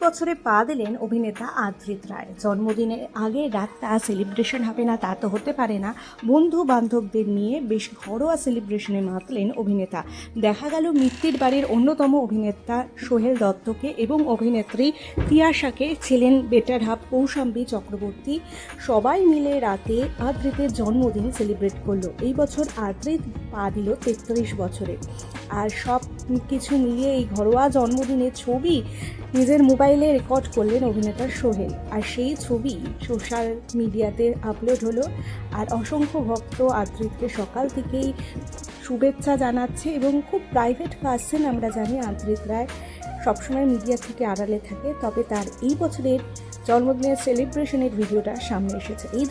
বছরে পা দিলেন অভিনেতা আদ্রিত রায়। জন্মদিনের আগে রাতটা সেলিব্রেশন হবে না, তা তো হতে পারে না। বন্ধু বান্ধবদের নিয়ে বেশ ঘরোয়া সেলিব্রেশনে মাতলেন অভিনেতা। দেখা গেল মৃত্যুর বাড়ির অন্যতম অভিনেতা সোহেল দত্তকে এবং অভিনেত্রী তিয়াশাকে। ছিলেন বেটার হাব কৌশাম্বী চক্রবর্তী। সবাই মিলে রাতে আদ্রিতের জন্মদিন সেলিব্রেট করল। এই বছর আদ্রিত পা দিল তেত্রিশ বছরে। আর সব কিছু মিলিয়ে এই ঘরোয়া জন্মদিনের ছবি নিজের মোবাইলে রেকর্ড করলেন অভিনেতা সোহেল। আর সেই ছবি সোশ্যাল মিডিয়াতে আপলোড হলো আর অসংখ্য ভক্ত আদ্রিতকে সকাল থেকেই শুভেচ্ছা জানাচ্ছে এবং খুব প্রাইভেট পার্সন আমরা জানি আদ্রিত রায় সবসময় মিডিয়া থেকে আড়ালে থাকে, তবে তার এই বছরের জন্মদিনের সেলিব্রেশনের ভিডিওটা সামনে এসেছে। এই